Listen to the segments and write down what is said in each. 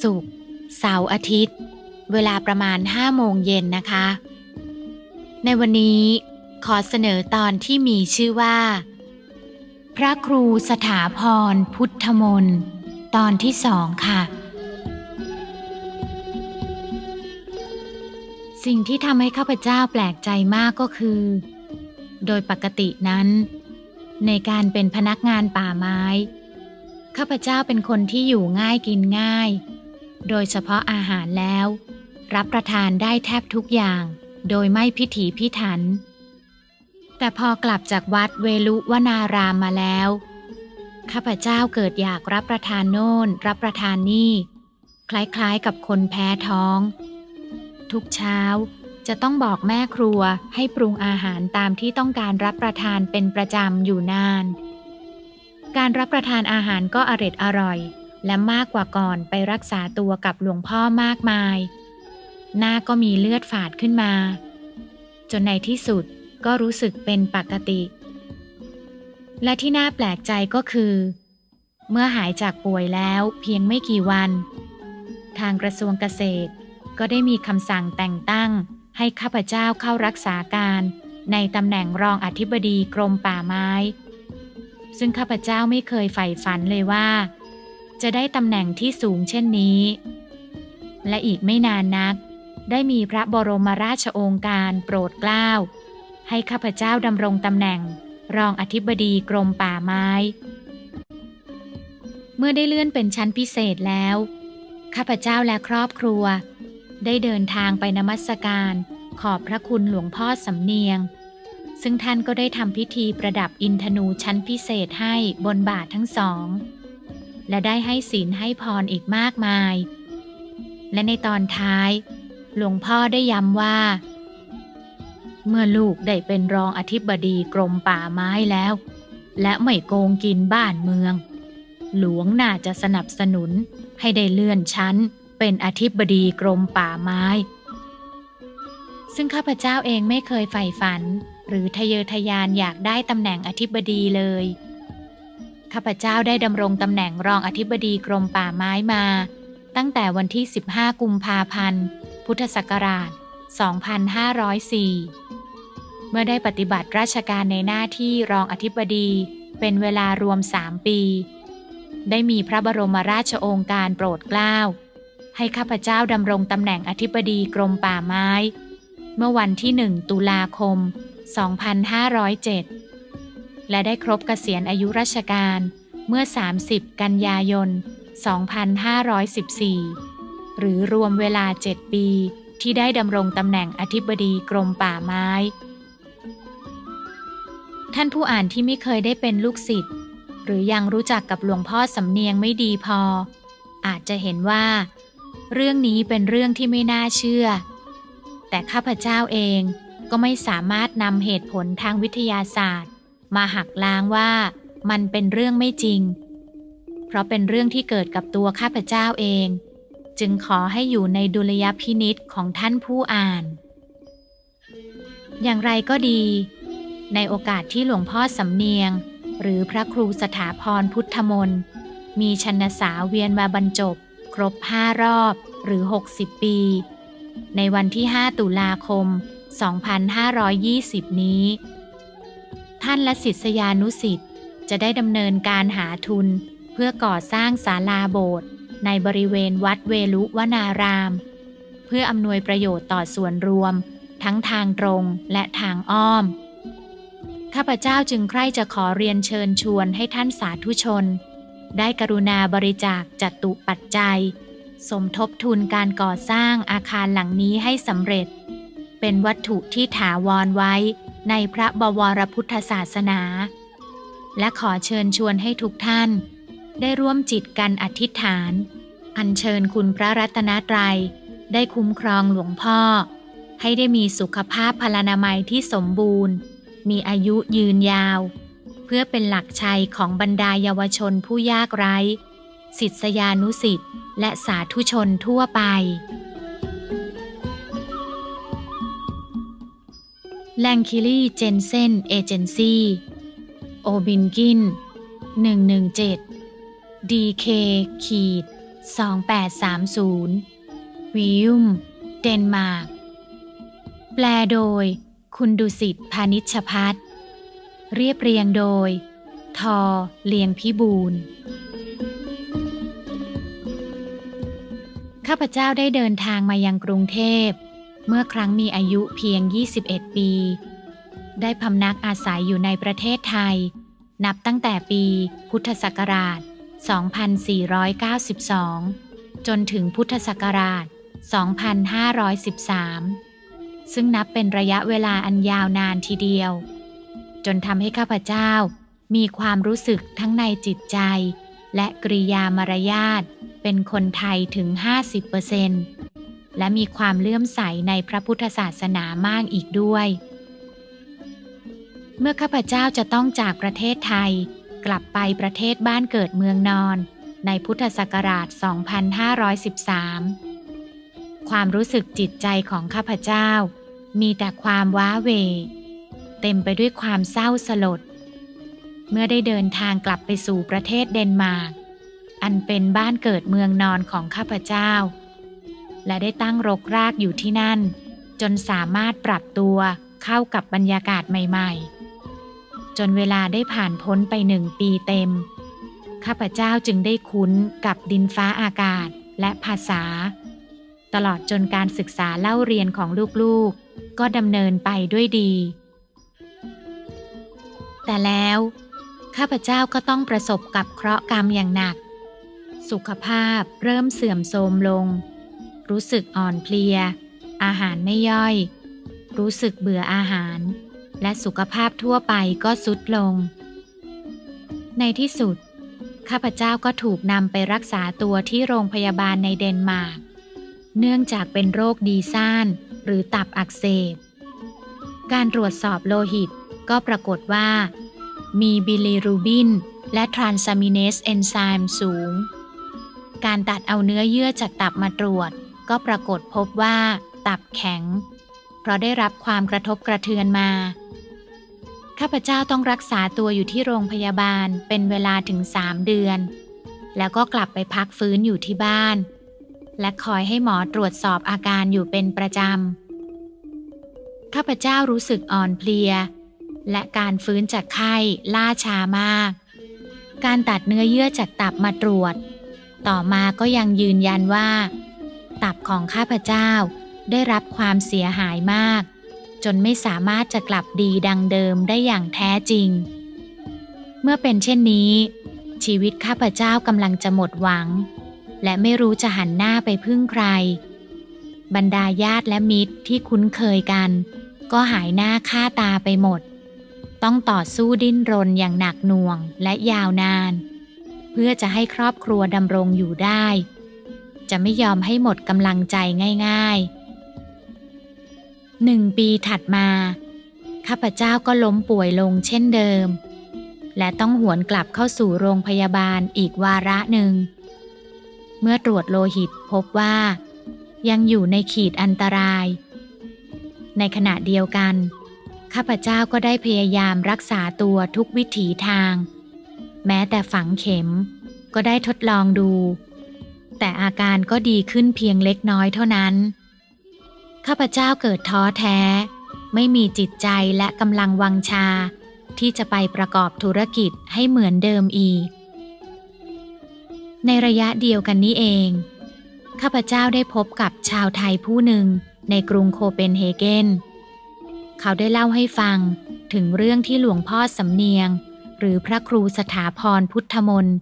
ศุกร์เสาร์อาทิตย์ เวลาประมาณ5โมงเย็นนะคะ ในวันนี้ขอเสนอตอนที่มีชื่อว่า พระครูสถาพรพุทธมนต์ตอนที่สองค่ะ สิ่งที่ทำให้ข้าพเจ้าแปลกใจมากก็คือ โดยปกตินั้น ในการเป็นพนักงานป่าไม้ ข้าพเจ้าเป็นคนที่อยู่ง่ายกินง่าย โดยเฉพาะอาหารแล้ว รับประทานได้แทบทุกอย่าง โดยไม่พิถีพิถัน แต่พอกลับจากวัดเวลุวนารามมาแล้ว ข้าพเจ้าเกิดอยากรับประทานโน่น รับประทานนี่ คล้ายๆกับคนแพ้ท้อง ทุกเช้าจะต้องบอกแม่ครัวให้ปรุงอาหารตามที่ต้องการรับประทานเป็นประจำอยู่นาน การรับประทานอาหารก็อร็ดอร่อย และมากกว่าก่อนไปรักษาตัวกับหลวงพ่อมากมาย หน้าก็มีเลือดฝาดขึ้นมา จนในที่สุดก็รู้สึกเป็นปกติ และที่น่าแปลกใจก็คือ เมื่อหายจากป่วยแล้วเพียงไม่กี่วัน ทางกระทรวงเกษตรก็ได้มีคำสั่งแต่งตั้งให้ข้าพเจ้าเข้ารักษาการในตำแหน่งรองอธิบดีกรมป่าไม้ ซึ่งข้าพเจ้าไม่เคยใฝ่ฝันเลยว่า จะได้ตำแหน่งที่สูงเช่นนี้ และอีกไม่นานนัก ได้มีพระบรมราชโองการโปรดเกล้า ให้ข้าพเจ้าดำรงตำแหน่ง รองอธิบดีกรมป่าไม้ เมื่อได้เลื่อนเป็นชั้นพิเศษแล้ว ข้าพเจ้าและครอบครัว ได้เดินทางไปนมัสการขอบพระคุณหลวงพ่อสำเนียง ซึ่งท่านก็ได้ทำพิธีประดับอินทนูชั้นพิเศษให้บนบาททั้งสอง และได้ให้ศีลให้พรอีกมากมาย และในตอนท้าย หลวงพ่อได้ย้ำว่า เมื่อลูกได้เป็นรองอธิบดีกรมป่าไม้แล้ว และไม่โกงกินบ้านเมือง หลวงน่าจะสนับสนุนให้ได้เลื่อนชั้น เป็นอธิบดีกรมป่าไม้ ซึ่งข้าพเจ้าเองไม่เคยใฝ่ฝัน หรือทะเยอทะยานอยากได้ตำแหน่งอธิบดีเลย ข้าพเจ้าได้ดำรงตำแหน่งรองอธิบดีกรมป่าไม้มา ตั้งแต่วันที่ 15 กุมภาพันธ์ พุทธศักราช 2504 เมื่อได้ปฏิบัติราชการในหน้าที่รองอธิบดีเป็นเวลารวม 3 ปี ได้มีพระบรมราชโองการโปรดเกล้า ให้ข้าพเจ้าดำรงตำแหน่งอธิบดีกรมป่าไม้ เมื่อวันที่ 1 ตุลาคม 2507 และได้ครบเกษียณอายุราชการเมื่อ 30 กันยายน 2514 หรือรวมเวลา 7 ปีที่ได้ดำรงตำแหน่งอธิบดีกรมป่าไม้ ท่านผู้อ่านที่ไม่เคยได้เป็นลูกศิษย์หรือยังรู้จักกับหลวงพ่อสำเนียงไม่ดีพอ อาจจะเห็นว่า เรื่องนี้เป็นเรื่องที่ไม่น่าเชื่อ แต่ข้าพเจ้าเองก็ไม่สามารถนำเหตุผลทางวิทยาศาสตร์ มาหักล้างว่ามันเป็นเรื่องไม่จริง เพราะเป็นเรื่องที่เกิดกับตัวข้าพเจ้าเอง จึงขอให้อยู่ในดุลยพินิษของท่านผู้อ่าน อย่างไรก็ดี ในโอกาสที่หลวงพ่อสำเนียง หรือพระครูสถาพรพุทธมนต์มีชนสาเวียนมาบรรจบ ครบห้ารอบหรือ 60 ปี ในวันที่ 5 ตุลาคม 2520 นี้ ท่านและศิษยานุสิษย์จะได้ดำเนินการหาทุน เพื่อก่อสร้างศาลาโบสถ์ในบริเวณวัดเวลุวนาราม เพื่ออำนวยประโยชน์ต่อส่วนรวม ทั้งทางตรงและทางอ้อม ข้าพเจ้าจึงใคร่จะขอเรียนเชิญชวนให้ท่านสาธุชน ได้กรุณาบริจาคจัตุปัจจัย สมทบทุนการก่อสร้างอาคารหลังนี้ให้สำเร็จ เป็นวัตถุที่ถาวรไว้ ในพระบวรพุทธศาสนา และขอเชิญชวนให้ทุกท่าน ได้ร่วมจิตกันอธิษฐาน อัญเชิญคุณพระรัตนตรัย ได้คุ้มครองหลวงพ่อ ให้ได้มีสุขภาพพลานามัยที่สมบูรณ์ มีอายุยืนยาว เพื่อเป็นหลักชัยของบรรดาเยาวชนผู้ยากไร้ศิษยานุสิษย์และสาธุชนทั่วไป แลงคิลี่เจนเซนเอเจนซี่โอบินกิน 117 DK ขีด2830 วิยุมเดนมาร์ก แปลโดย คุณดุสิตพานิชพัฒน์เรียบเรียงโดย ทอเลียงพิบูลข้าพเจ้าได้เดินทางมายังกรุงเทพ เมื่อครั้งมีอายุเพียง 21 ปี ได้พำนักอาศัยอยู่ในประเทศไทย นับตั้งแต่ปีพุทธศักราช 2492 จนถึงพุทธศักราช 2513 ซึ่งนับเป็นระยะเวลาอันยาวนานทีเดียว จนทำให้ข้าพเจ้ามีความรู้สึกทั้งในจิตใจ และกริยามารยาทเป็นคนไทยถึง 50% และมีความเลื่อมใสในพระพุทธศาสนามากอีกด้วย เมื่อข้าพเจ้าจะต้องจากประเทศไทย กลับไปประเทศบ้านเกิดเมืองนอน ในพุทธศักราช 2513 ความรู้สึกจิตใจของข้าพเจ้า มีแต่ความว้าเหวเต็มไปด้วยความเศร้าสลด เมื่อได้เดินทางกลับไปสู่ประเทศเดนมาร์กอันเป็นบ้านเกิดเมืองนอนของข้าพเจ้า และได้ตั้งรกรากอยู่ที่นั่น จนสามารถปรับตัวเข้ากับบรรยากาศใหม่ ๆ จนเวลาได้ผ่านพ้นไปหนึ่งปีเต็ม ข้าพเจ้าจึงได้คุ้นกับดินฟ้าอากาศและภาษา ตลอดจนการศึกษาเล่าเรียนของลูกๆ ก็ดำเนินไปด้วยดี แต่แล้ว ข้าพเจ้าก็ต้องประสบกับเคราะห์กรรมอย่างหนัก สุขภาพเริ่มเสื่อมโทรมลง รู้สึกอ่อนเพลีย อาหารไม่ย่อย รู้สึกเบื่ออาหาร และสุขภาพทั่วไปก็สุดลง ในที่สุด ข้าพเจ้าก็ถูกนำไปรักษาตัวที่โรงพยาบาลในเดนมาร์ก เนื่องจากเป็นโรคดีซ่านหรือตับอักเสบ การตรวจสอบโลหิตก็ปรากฏว่า มีบิลิรูบิน และทรานซามิเนสเอนไซม์สูงการตัดเอาเนื้อเยื่อจากตับมาตรวจ ก็ปรากฏพบว่า ตับแข็ง เพราะได้รับความกระทบกระเทือนมา ข้าพเจ้าต้องรักษาตัวอยู่ที่โรงพยาบาลเป็นเวลาถึงสามเดือน แล้วก็กลับไปพักฟื้นอยู่ที่บ้าน และคอยให้หมอตรวจสอบอาการอยู่เป็นประจำ ข้าพเจ้ารู้สึกอ่อนเพลีย และการฟื้นจากไข้ล่าช้ามาก การตัดเนื้อเยื่อจากตับมาตรวจ ต่อมาก็ยังยืนยันว่า ตับของข้าพเจ้า ได้รับความเสียหายมาก จนไม่สามารถจะกลับดีดังเดิมได้อย่างแท้จริง เมื่อเป็นเช่นนี้ ชีวิตข้าพเจ้ากำลังจะหมดหวัง และไม่รู้จะหันหน้าไปพึ่งใคร บรรดาญาติและมิตรที่คุ้นเคยกัน ก็หายหน้าค่าตาไปหมด ต้องต่อสู้ดิ้นรนอย่างหนักหน่วงและยาวนาน เพื่อจะให้ครอบครัวดำรงอยู่ได้ จะไม่ยอมให้หมดกำลังใจง่ายๆหนึ่งปีถัดมา ข้าพเจ้าก็ล้มป่วยลงเช่นเดิม และต้องหวนกลับเข้าสู่โรงพยาบาลอีกวาระหนึ่ง เมื่อตรวจโลหิตพบว่า ยังอยู่ในขีดอันตราย ในขณะเดียวกัน ข้าพเจ้าก็ได้พยายามรักษาตัวทุกวิถีทาง แม้แต่ฝังเข็มก็ได้ทดลองดู แต่อาการก็ดีขึ้นเพียงเล็กน้อยเท่านั้น ข้าพเจ้าเกิดท้อแท้ ไม่มีจิตใจและกำลังวังชา ที่จะไปประกอบธุรกิจให้เหมือนเดิมอีก ในระยะเดียวกันนี้เอง ข้าพเจ้าได้พบกับชาวไทยผู้หนึ่งในกรุงโคเปนเฮเกน เขาได้เล่าให้ฟังถึงเรื่องที่หลวงพ่อสำเนียง หรือพระครูสถาพรพุทธมนต์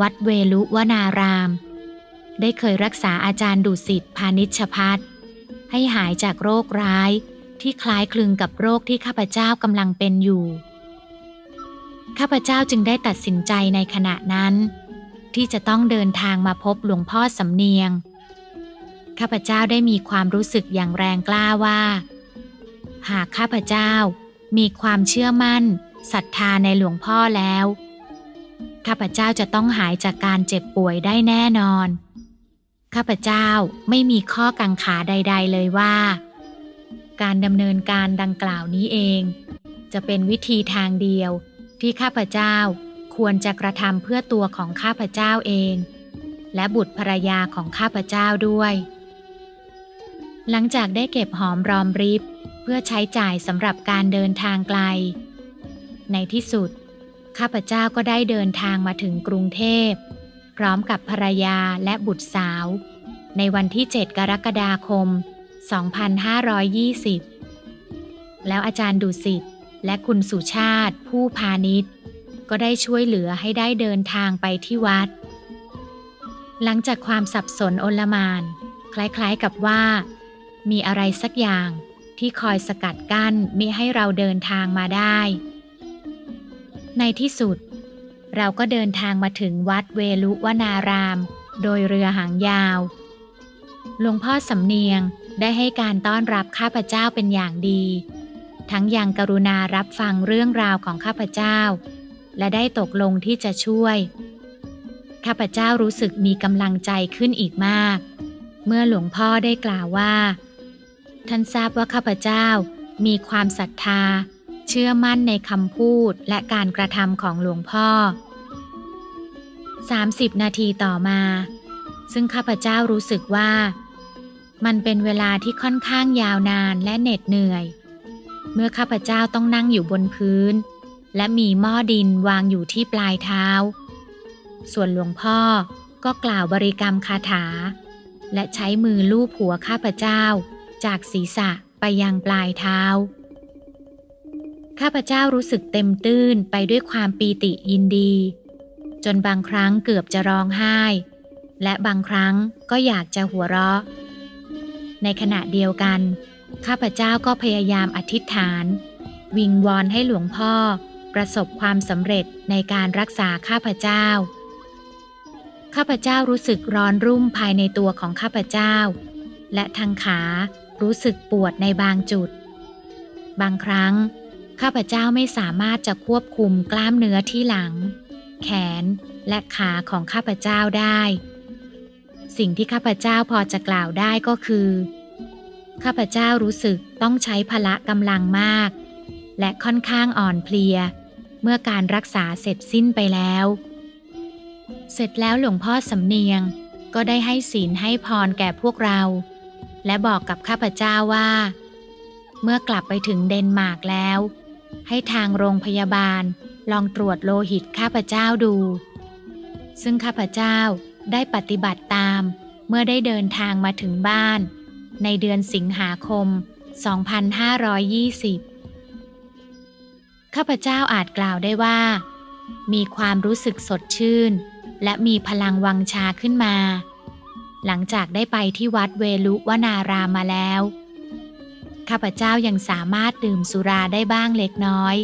วัดเวลุวนาราม ได้เคยรักษาอาจารย์ดุสิตพานิชพัฒให้หายจากโรคร้ายที่คล้ายคลึงกับโรคที่ข้าพเจ้ากำลังเป็นอยู่ ข้าพเจ้าจึงได้ตัดสินใจในขณะนั้น ที่จะต้องเดินทางมาพบหลวงพ่อสำเนียง ข้าพเจ้าได้มีความรู้สึกอย่างแรงกล้าว่า หากข้าพเจ้ามีความเชื่อมั่นศรัทธาในหลวงพ่อแล้ว ข้าพเจ้าจะต้องหายจากการเจ็บป่วยได้แน่นอน ข้าพเจ้าไม่มีข้อกังขาใด ๆ เลยว่า การดำเนินการดังกล่าวนี้เอง จะเป็นวิธีทางเดียวที่ข้าพเจ้าควรจะกระทำเพื่อตัวของข้าพเจ้าเอง และบุตรภรรยาของข้าพเจ้าด้วย หลังจากได้เก็บหอมรอมริบเพื่อใช้จ่ายสำหรับการเดินทางไกล ในที่สุด ข้าพเจ้าก็ได้เดินทางมาถึงกรุงเทพ พร้อมกับภรรยาและบุตรสาว ในวันที่ 7 กรกฎาคม 2520 แล้วอาจารย์ดุสิตและคุณสุชาติผู้พาณิชย์ ก็ได้ช่วยเหลือให้ได้เดินทางไปที่วัด หลังจากความสับสนโอลมาน คล้ายๆกับว่า มีอะไรสักอย่างที่คอยสกัดกั้นมิให้เราเดินทางมาได้ ในที่สุด เราก็เดินทางมาถึงวัดเวลุวนาราม โดยเรือหางยาว หลวงพ่อสำเนียงได้ให้การต้อนรับข้าพเจ้าเป็นอย่างดี ทั้งยังกรุณารับฟังเรื่องราวของข้าพเจ้า และได้ตกลงที่จะช่วย ข้าพเจ้ารู้สึกมีกำลังใจขึ้นอีกมาก เมื่อหลวงพ่อได้กล่าวว่า ท่านทราบว่าข้าพเจ้ามีความศรัทธา เชื่อมั่นในคำพูดและการกระทำของหลวงพ่อ 30 นาทีต่อมา ซึ่งข้าพเจ้ารู้สึกว่า มันเป็นเวลาที่ค่อนข้างยาวนานและเหน็ดเหนื่อย เมื่อข้าพเจ้าต้องนั่งอยู่บนพื้น และมีหม้อดินวางอยู่ที่ปลายเท้า ส่วนหลวงพ่อก็กล่าวบริกรรมคาถา และใช้มือลูบหัวข้าพเจ้า จากศีรษะไปยังปลายเท้าข้าพเจ้ารู้สึกเต็มตื้นไปด้วยความปีติยินดี จนบางครั้งเกือบจะร้องไห้ และบางครั้งก็อยากจะหัวเราะ ในขณะเดียวกัน ข้าพเจ้าก็พยายามอธิษฐาน วิงวอนให้หลวงพ่อ ประสบความสำเร็จในการรักษาข้าพเจ้า ข้าพเจ้ารู้สึกร้อนรุ่มภายในตัวของข้าพเจ้า และทางขารู้สึกปวดในบางจุด บางครั้ง ข้าพเจ้าไม่สามารถจะควบคุมกล้ามเนื้อที่หลัง แขนและขาของข้าพเจ้าได้ สิ่งที่ข้าพเจ้าพอจะกล่าวได้ก็คือ ข้าพเจ้ารู้สึกต้องใช้พละกำลังมาก และค่อนข้างอ่อนเพลีย เมื่อการรักษาเสร็จสิ้นไปแล้ว เสร็จแล้วหลวงพ่อสำเนียงก็ได้ให้ศีลให้พรแก่พวกเรา และบอกกับข้าพเจ้าว่า เมื่อกลับไปถึงเดนมาร์กแล้ว ให้ทางโรงพยาบาล ลองตรวจโลหิตข้าพเจ้าดู ซึ่งข้าพเจ้าได้ปฏิบัติตาม เมื่อได้เดินทางมาถึงบ้าน ในเดือนสิงหาคม 2520 ข้าพเจ้าอาจกล่าวได้ว่า มีความรู้สึกสดชื่น และมีพลังวังชาขึ้นมา หลังจากได้ไปที่วัดเวลุวนารามมาแล้ว ข้าพเจ้ายังสามารถดื่มสุราได้บ้างเล็กน้อย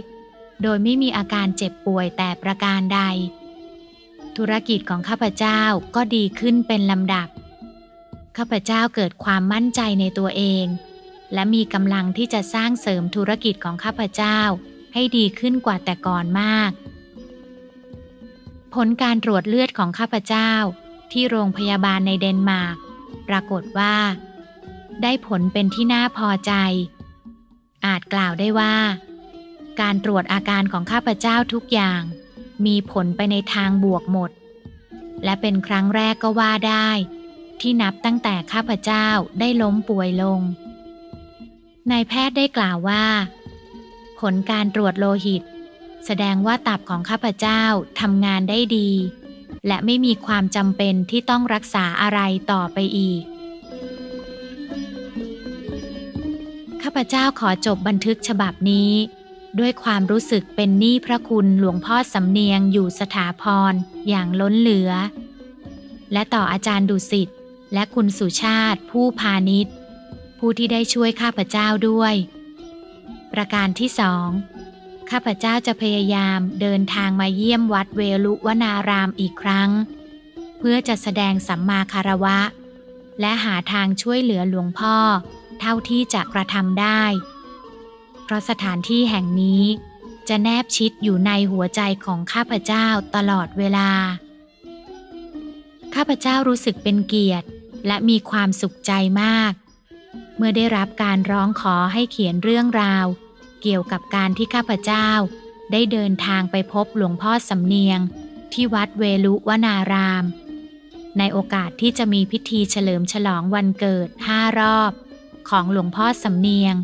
โดยไม่มีอาการเจ็บป่วยแต่ประการใด ธุรกิจของข้าพเจ้าก็ดีขึ้นเป็นลำดับ ข้าพเจ้าเกิดความมั่นใจในตัวเอง และมีกำลังที่จะสร้างเสริมธุรกิจของข้าพเจ้าให้ดีขึ้นกว่าแต่ก่อนมาก ผลการตรวจเลือดของข้าพเจ้าที่โรงพยาบาลในเดนมาร์กปรากฏว่า ได้ผลเป็นที่น่าพอใจ อาจกล่าวได้ว่า การตรวจอาการของข้าพเจ้าทุกอย่าง มีผลไปในทางบวกหมด และเป็นครั้งแรกก็ว่าได้ ที่นับตั้งแต่ข้าพเจ้าได้ล้มป่วยลงนายแพทย์ได้กล่าวว่า ผลการตรวจโลหิต แสดงว่าตับของข้าพเจ้าทำงานได้ดี และไม่มีความจำเป็นที่ต้องรักษาอะไรต่อไปอีก ข้าพเจ้าขอจบบันทึกฉบับนี้ ด้วยความรู้สึกเป็นหนี้พระคุณหลวงพ่อสำเนียงอยู่สถาพรอย่างล้นเหลือ และต่ออาจารย์ดุสิตและคุณสุชาติผู้พาณิชย์ผู้ที่ได้ช่วยข้าพเจ้าด้วย ประการที่สองข้าพเจ้าจะพยายามเดินทางมาเยี่ยมวัดเวลุวนารามอีกครั้ง เพื่อจะแสดงสัมมาคารวะ และหาทางช่วยเหลือหลวงพ่อ เท่าที่จะกระทำได้ ราะสถานที่แห่งนี้ จะแนบชิดอยู่ในหัวใจของข้าพเจ้าตลอดเวลา ข้าพเจ้ารู้สึกเป็นเกียรติ และมีความสุขใจมาก เมื่อได้รับการร้องขอให้เขียนเรื่องราว เกี่ยวกับการที่ข้าพเจ้า ได้เดินทางไปพบหลวงพ่อสำเนียง ที่วัดเวลุวนาราม ในโอกาสที่จะมีพิธีเฉลิมฉลองวันเกิดห้ารอบ ของหลวงพ่อสำเนียง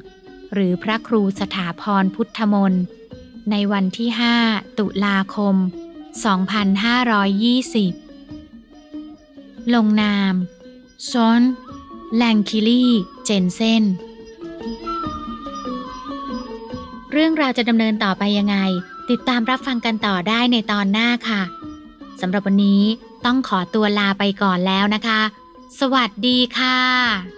หรือพระครูสถาพรพุทธมนต์ในวันที่ 5 ตุลาคม 2520 ลงนามซอนแลงคิลี่ เจนเซนเรื่องราวจะดำเนินต่อไปยังไง ติดตามรับฟังกันต่อได้ในตอนหน้าค่ะสำหรับวันนี้ต้องขอตัวลาไปก่อนแล้วนะคะ สวัสดีค่ะ